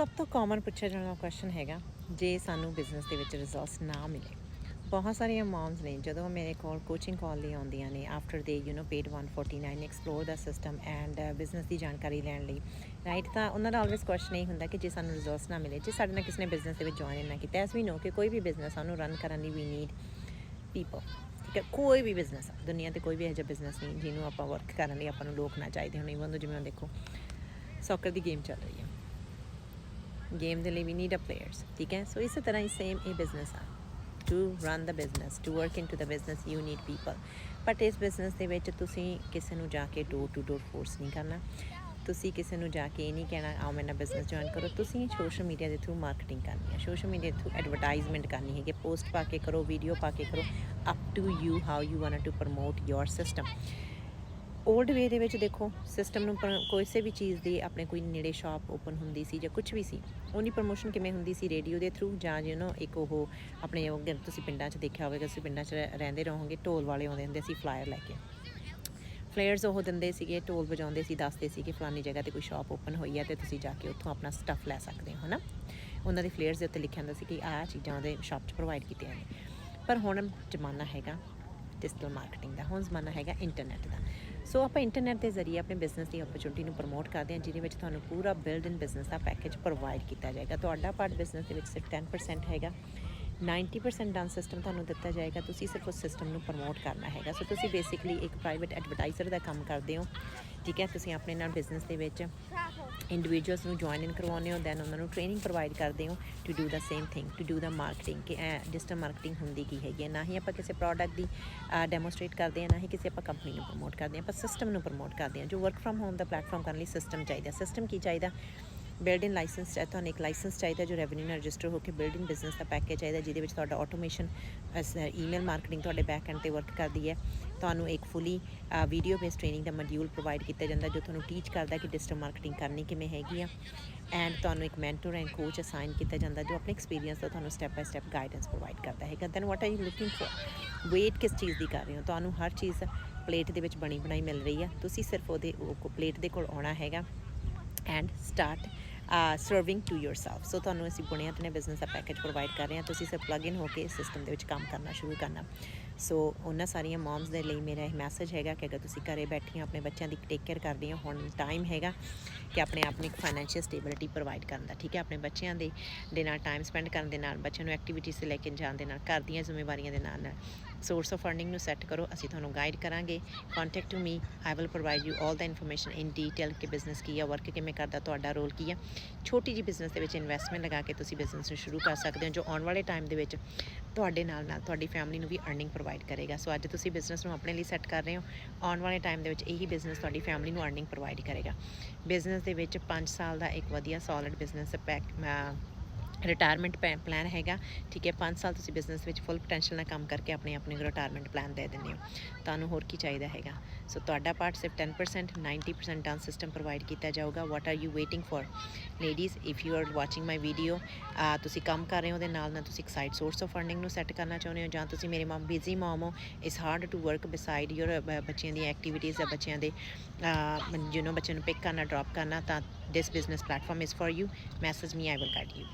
ਸਭ ਤੋਂ ਕਾਮਨ ਪੁੱਛਿਆ ਜਾਣ ਵਾਲਾ ਕੁਐਸਚਨ ਹੈਗਾ, ਜੇ ਸਾਨੂੰ ਬਿਜ਼ਨਸ ਦੇ ਵਿੱਚ ਰਿਜ਼ਲਟਸ ਨਾ ਮਿਲੇ। ਬਹੁਤ ਸਾਰੀਆਂ ਮੌਮਸ ਨੇ, ਜਦੋਂ ਮੇਰੇ ਕੋਲ ਕੋਚਿੰਗ ਕਾਲ ਲਈ ਆਉਂਦੀਆਂ ਨੇ ਆਫਟਰ ਦੇ ਯੂ نو ਪੇਡ 149 ਐਕਸਪਲੋਰ ਦਾ ਸਿਸਟਮ ਐਂਡ ਬਿਜ਼ਨਸ ਦੀ ਜਾਣਕਾਰੀ ਲੈਣ ਲਈ ਰਾਈਟ ਤਾਂ ਉਹਨਾਂ ਦਾ ਆਲਵੇਸ ਕੁਐਸਚਨ ਇਹ ਹੁੰਦਾ ਕਿ ਜੇ ਸਾਨੂੰ ਰਿਜ਼ਲਟਸ ਨਾ ਮਿਲੇ, ਜੇ ਸਾਡੇ ਨਾਲ ਕਿਸੇ ਨੇ ਬਿਜ਼ਨਸ ਦੇ ਵਿੱਚ ਜੁਆਇਨ ਨਾ ਕੀਤਾ ਐਸ ਵੀ ਨੋ ਕਿ ਕੋਈ ਵੀ ਬਿਜ਼ਨਸ ਸਾਨੂੰ ਰਨ ਕਰਨ ਲਈ ਵੀ ਨੀਡ ਪੀਪਲ ਠੀਕ ਹੈ, ਕੋਈ ਵੀ ਬਿਜ਼ਨਸ ਦੁਨੀਆ ਤੇ ਕੋਈ ਵੀ ਇਹੋ ਜਿਹਾ ਬਿਜ਼ਨਸ ਨਹੀਂ ਜਿਹਨੂੰ ਆਪਾਂ ਵਰਕ ਕਰਨ ਲਈ ਆਪਾਂ ਨੂੰ ਲੋਕ ਨਾ ਚਾਹੀਦੇ ਹੁਣ ਇਵਨ ਜਿਵੇਂ ਦੇਖੋ ਸੌਕਰ ਦੀ ਗੇਮ ਚੱਲ ਰਹੀ ਹੈ। ਗੇਮ ਦੇ ਲਈ ਵੀ ਨੀਡ ਅ ਪਲੇਅਰਸ ਠੀਕ ਹੈ? ਸੋ ਇਸੇ ਤਰ੍ਹਾਂ ਹੀ ਸੇਮ ਇਹ ਬਿਜ਼ਨਸ ਆ। To run the business to work in to the business you need people but ਇਸ ਬਿਜ਼ਨਸ ਦੇ ਵਿੱਚ ਤੁਸੀਂ ਕਿਸੇ ਨੂੰ ਜਾ ਕੇ ਡੋਰ ਟੂ ਡੋਰ ਫੋਰਸ ਨਹੀਂ ਕਰਨਾ। ਤੁਸੀਂ ਕਿਸੇ ਨੂੰ ਜਾ ਕੇ ਇਹ ਨਹੀਂ ਕਹਿਣਾ, ਆਓ ਮੇਰੇ ਬਿਜ਼ਨਸ ਜੁਆਇਨ ਕਰੋ। ਤੁਸੀਂ ਸੋਸ਼ਲ ਮੀਡੀਆ ਦੇ ਥਰੂ ਮਾਰਕੀਟਿੰਗ ਕਰਨੀ ਹੈ। ਸੋਸ਼ਲ ਮੀਡੀਆ ਦੇ ਥਰੂ ਐਡਵਰਟਾਈਜ਼ਮੈਂਟ ਕਰਨੀ ਹੈ ਕਿ ਪੋਸਟ ਪਾ ਕੇ ਕਰੋ ਵੀਡੀਓ ਪਾ ਕੇ ਕਰੋ। Up to you how you want to promote your system old way ਦੇ ਵਿੱਚ ਦੇਖੋ ਸਿਸਟਮ ਨੂੰ ਕੋਈਸੇ ਵੀ ਚੀਜ਼ ਦੀ ਆਪਣੇ ਕੋਈ ਨੇੜੇ ਸ਼ਾਪ ਓਪਨ ਹੁੰਦੀ ਸੀ ਜਾਂ ਕੁਝ ਵੀ ਸੀ ਉਹਨੀ ਪ੍ਰਮੋਸ਼ਨ ਕਿਵੇਂ ਹੁੰਦੀ ਸੀ ਰੇਡੀਓ ਦੇ ਥਰੂ ਜਾਂ ਯੂ نو ਇੱਕ ਉਹ ਆਪਣੇ ਉਹ ਤੁਸੀਂ ਪਿੰਡਾਂ 'ਚ ਦੇਖਿਆ ਹੋਵੇਗਾ, ਤੁਸੀਂ ਪਿੰਡਾਂ 'ਚ ਰਹਿੰਦੇ ਰਹੋਗੇ, ਢੋਲ ਵਾਲੇ ਆਉਂਦੇ ਹੁੰਦੇ ਸੀ ਫਲਾਇਰ ਲੈ ਕੇ। ਫਲੇਅਰਸ ਉਹ ਦਿੰਦੇ ਸੀਗੇ, ਢੋਲ ਵਜਾਉਂਦੇ ਸੀ, ਦੱਸਦੇ ਸੀ ਕਿ ਫਲਾਨੀ ਜਗ੍ਹਾ ਤੇ ਕੋਈ ਸ਼ਾਪ ਓਪਨ ਹੋਈ ਹੈ ਤੇ ਤੁਸੀਂ ਜਾ ਕੇ ਉੱਥੋਂ ਆਪਣਾ ਸਟੱਫ ਲੈ ਸਕਦੇ ਹੋ, ਹਨਾ? ਉਹਨਾਂ ਦੇ ਫਲੇਅਰਸ ਦੇ ਉੱਤੇ ਲਿਖਿਆ ਹੁੰਦਾ ਸੀ ਕਿ ਆਹ ਚੀਜ਼ਾਂ ਉਹਦੇ ਸ਼ਾਪ 'ਚ ਪ੍ਰੋਵਾਈਡ ਕੀਤੀਆਂ ਨੇ। ਪਰ ਹੁਣ ਜ਼ਮਾਨਾ ਹੈਗਾ ਡਿਜੀਟਲ ਮਾਰਕੀਟਿੰਗ ਦਾ, ਹੁਣ ਜ਼ਮਾਨਾ ਹੈਗਾ ਇੰਟਰਨੈਟ ਦਾ। ਸੋ ਆਪਾਂ ਇੰਟਰਨੈਟ ਦੇ ਜ਼ਰੀਏ ਆਪਣੇ ਬਿਜ਼ਨਸ ਦੀ ਓਪਰਚੁਨਿਟੀ ਨੂੰ ਪ੍ਰਮੋਟ ਕਰਦੇ ਹਾਂ, ਜਿਹਦੇ ਵਿੱਚ ਤੁਹਾਨੂੰ ਪੂਰਾ ਬਿਲਡ ਇਨ ਬਿਜ਼ਨਸ ਦਾ ਪੈਕੇਜ ਪ੍ਰੋਵਾਈਡ ਕੀਤਾ ਜਾਏਗਾ। ਤੁਹਾਡਾ ਪਾਰਟ ਬਿਜ਼ਨਸ ਦੇ ਵਿੱਚ ਸਿਰਫ 10% ਹੈਗਾ। 90% ਡਾਂਸ ਸਿਸਟਮ ਤੁਹਾਨੂੰ ਦਿੱਤਾ ਜਾਏਗਾ, ਤੁਸੀਂ ਸਿਰਫ ਉਸ ਸਿਸਟਮ ਨੂੰ ਪ੍ਰਮੋਟ ਕਰਨਾ ਹੈਗਾ। ਸੋ ਤੁਸੀਂ ਬੇਸਿਕਲੀ ਇੱਕ ਪ੍ਰਾਈਵੇਟ ਐਡਵਰਟਾਈਜ਼ਰ ਦਾ ਕੰਮ ਕਰਦੇ ਹੋ, ਠੀਕ ਹੈ? ਤੁਸੀਂ ਆਪਣੇ ਨਾਲ ਬਿਜ਼ਨਸ ਦੇ ਵਿੱਚ ਇੰਡੀਵਿਜੂਅਲਸ ਨੂੰ ਜੁਆਇਨ ਇਨ ਕਰਵਾਉਂਦੇ ਹੋ ਦੈਨ ਉਹਨਾਂ ਨੂੰ ਟ੍ਰੇਨਿੰਗ ਪ੍ਰੋਵਾਈਡ ਕਰਦੇ ਹੋ to do the same thing to do the marketing ਕਿ ਡਿਜੀਟਲ ਮਾਰਕੀਟਿੰਗ ਹੁੰਦੀ ਕੀ ਹੈਗੀ ਹੈ। ਨਾ ਹੀ ਆਪਾਂ ਕਿਸੇ ਪ੍ਰੋਡਕਟ ਦੀ ਡੈਮੋਸਟ੍ਰੇਟ ਕਰਦੇ ਹਾਂ, ਨਾ ਹੀ ਕਿਸੇ ਆਪਾਂ ਕੰਪਨੀ ਨੂੰ ਪ੍ਰਮੋਟ ਕਰਦੇ ਹਾਂ, ਆਪਾਂ ਸਿਸਟਮ ਨੂੰ ਪ੍ਰਮੋਟ ਕਰਦੇ ਹਾਂ। ਜੋ ਵਰਕ ਫਰਮ ਹੋਮ ਦਾ ਪਲੇਟਫਾਰਮ ਕਰਨ ਲਈ ਸਿਸਟਮ ਚਾਹੀਦਾ। ਸਿਸਟਮ ਕੀ ਚਾਹੀਦਾ? ਬਿਲਡਿੰਗ ਲਾਇਸੈਂਸ ਚਾਹੀਦਾ, ਤੁਹਾਨੂੰ ਇੱਕ ਲਾਇਸੈਂਸ ਚਾਹੀਦਾ ਜੋ ਰੈਵਨਿਊ ਨਾਲ ਰਜਿਸਟਰ ਹੋ ਕੇ ਬਿਲਡਿੰਗ ਬਿਜ਼ਨਸ ਦਾ ਪੈਕੇਜ ਚਾਹੀਦਾ, ਜਿਹਦੇ ਵਿੱਚ ਤੁਹਾਡਾ ਆਟੋਮੇਸ਼ਨ ਈਮੇਲ ਮਾਰਕੀਟਿੰਗ ਤੁਹਾਡੇ ਬੈਕ ਐਂਡ ਤੇ ਵਰਕ ਕਰਦੀ ਹੈ। ਤੁਹਾਨੂੰ ਇੱਕ ਫੁੱਲੀ ਵੀਡੀਓ ਬੇਸ ਟ੍ਰੇਨਿੰਗ ਦਾ ਮੋਡਿਊਲ ਪ੍ਰੋਵਾਈਡ ਕੀਤਾ ਜਾਂਦਾ ਜੋ ਤੁਹਾਨੂੰ ਟੀਚ ਕਰਦਾ ਕਿ ਡਿਜੀਟਲ ਮਾਰਕੀਟਿੰਗ ਕਰਨੀ ਕਿਵੇਂ ਹੈਗੀ ਆ। ਐਂਡ ਤੁਹਾਨੂੰ ਇੱਕ ਮੈਂਟਰ ਐਂਡ ਕੋਚ ਅਸਾਈਨ ਕੀਤਾ ਜਾਂਦਾ ਜੋ ਆਪਣੇ ਐਕਸਪੀਰੀਅੰਸ ਦਾ ਤੁਹਾਨੂੰ step by step guidance provide ਕਰਦਾ ਹੈਗਾ। Then what are you looking for wait ਕਿਸ ਚੀਜ਼ ਦੀ ਕਰ ਰਹੇ ਹੋ? ਤੁਹਾਨੂੰ ਹਰ ਚੀਜ਼ ਪਲੇਟ ਦੇ ਵਿੱਚ ਬਣੀ ਬਣਾਈ ਮਿਲ ਰਹੀ ਆ। ਤੁਸੀਂ ਸਿਰਫ ਉਹਦੇ ਪਲੇਟ ਦੇ ਕੋਲ ਆਉਣਾ ਹੈਗਾ। And start serving to yourself. So ਤੁਹਾਨੂੰ ਅਸੀਂ ਬੁਣਿਆ ਤੇ ਬਿਜ਼ਨਸ ਦਾ ਪੈਕੇਜ ਪ੍ਰੋਵਾਈਡ ਕਰ ਰਹੇ ਹਾਂ। ਤੁਸੀਂ ਸਿਰਫ ਪਲੱਗ ਇਨ ਹੋ ਕੇ ਸਿਸਟਮ ਦੇ ਵਿੱਚ ਕੰਮ ਕਰਨਾ ਸ਼ੁਰੂ ਕਰਨਾ। ਸੋ ਉਹਨਾਂ ਸਾਰੀਆਂ ਮੌਮਸ ਦੇ ਲਈ ਮੇਰਾ ਇਹ ਮੈਸੇਜ ਹੈਗਾ ਕਿ ਅਗਰ ਤੁਸੀਂ ਘਰੇ ਬੈਠੀਆਂ ਆਪਣੇ ਬੱਚਿਆਂ ਦੀ ਟੇਕ ਕੇਅਰ ਕਰਦੀਆਂ ਹੁਣ ਟਾਈਮ ਹੈਗਾ। ਕਿ ਆਪਣੇ ਆਪ ਨੂੰ ਇੱਕ ਫਾਈਨੈਂਸ਼ੀਅਲ ਸਟੇਬਿਲਿਟੀ ਪ੍ਰੋਵਾਈਡ ਕਰਨ ਦਾ, ਠੀਕ ਹੈ? ਆਪਣੇ ਬੱਚਿਆਂ ਦੇ ਦੇ ਨਾਲ ਟਾਈਮ ਸਪੈਂਡ ਕਰਨ ਦੇ ਨਾਲ, ਬੱਚਿਆਂ ਨੂੰ ਐਕਟੀਵਿਟੀਜ਼ ਤੇ ਲੈ ਕੇ ਜਾਣ ਦੇ ਨਾਲ, ਘਰ ਦੀਆਂ ਜ਼ਿੰਮੇਵਾਰੀਆਂ ਦੇ ਨਾਲ ਨਾਲ। ਸੋਰਸ ਆਫ ਫੰਡਿੰਗ ਨੂੰ ਸੈੱਟ ਕਰੋ, ਅਸੀਂ ਤੁਹਾਨੂੰ ਗਾਈਡ ਕਰਾਂਗੇ। Contact to me I will provide you all the information in detail ਕਿ ਬਿਜ਼ਨਸ ਕੀ ਹੈ ਵਰਕ ਕਿਵੇਂ ਕਰਦਾ, ਤੁਹਾਡਾ ਰੋਲ ਕੀ ਹੈ ਛੋਟੀ ਜੀ ਬਿਜ਼ਨਸ ਦੇ ਵਿੱਚ ਇਨਵੈਸਟਮੈਂਟ ਲਗਾ ਕੇ ਤੁਸੀਂ ਬਿਜ਼ਨਸ ਨੂੰ ਸ਼ੁਰੂ ਕਰ ਸਕਦੇ ਹੋ, ਜੋ ਆਉਣ ਵਾਲੇ ਟਾਈਮ ਦੇ ਵਿੱਚ ਤੁਹਾਡੇ ਨਾਲ ਨਾਲ ਤੁਹਾਡੀ ਫੈਮਿਲੀ ਨੂੰ ਵੀ ਅਰਨਿੰਗ ਪ੍ਰੋਵਾਈਡ ਕਰੇਗਾ। ਸੋ ਅੱਜ ਤੁਸੀਂ ਬਿਜ਼ਨਸ ਨੂੰ ਆਪਣੇ ਲਈ ਸੈੱਟ ਕਰ ਰਹੇ ਹੋ। ਆਉਣ ਵਾਲੇ ਟਾਈਮ ਦੇ ਵਿੱਚ ਇਹੀ ਬਿਜ਼ਨਸ ਤੁਹਾਡੀ ਫੈਮਿਲੀ ਨੂੰ ਅਰਨਿੰਗ ਪ੍ਰੋਵਾਈਡ ਕਰੇਗਾ। ਬਿਜ਼ਨਸ ਦੇ ਵਿੱਚ 5 ਸਾਲ ਦਾ ਇੱਕ ਵਧੀਆ solid business pack retirement plan ਹੈਗਾ। ਠੀਕ ਹੈ 5 ਸਾਲ ਤੁਸੀਂ ਬਿਜ਼ਨਸ ਵਿੱਚ ਫੁੱਲ ਪੋਟੈਂਸ਼ੀਅਲ ਨਾਲ ਕੰਮ ਕਰਕੇ ਆਪਣੇ ਆਪ ਨੂੰ ਰਿਟਾਇਰਮੈਂਟ ਪਲਾਨ ਦੇ ਦਿੰਦੇ ਹੋ। ਤੁਹਾਨੂੰ ਹੋਰ ਕੀ ਚਾਹੀਦਾ ਹੈਗਾ? ਸੋ ਤੁਹਾਡਾ ਪਾਰਟ ਸਿਰਫ 10% 90% ਡਾਂਸ ਸਿਸਟਮ ਪ੍ਰੋਵਾਈਡ ਕੀਤਾ ਜਾਊਗਾ। What are you waiting for ladies if you are watching my video ਤੁਸੀਂ ਕੰਮ ਕਰ ਰਹੇ ਹੋ ਦੇ ਨਾਲ ਨਾਲ ਤੁਸੀਂ ਇੱਕ ਸਾਈਡ ਸੋਰਸ ਆਫ ਫੰਡਿੰਗ ਨੂੰ ਸੈੱਟ ਕਰਨਾ ਚਾਹੁੰਦੇ ਹੋ, ਜਾਂ ਤੁਸੀਂ ਮੇਰੇ ਮਮ ਬਿਜ਼ੀ ਮਮ ਹੋ it's hard to work beside your ਬੱਚਿਆਂ ਦੀ ਐਕਟੀਵਿਟੀਜ਼ ਆ ਬੱਚਿਆਂ ਦੇ ਯੂ نو ਬੱਚਿਆਂ ਨੂੰ ਪਿਕ ਕਰਨਾ ਡ੍ਰੌਪ ਕਰਨਾ, ਤਾਂ this business platform is for you message me I will guide you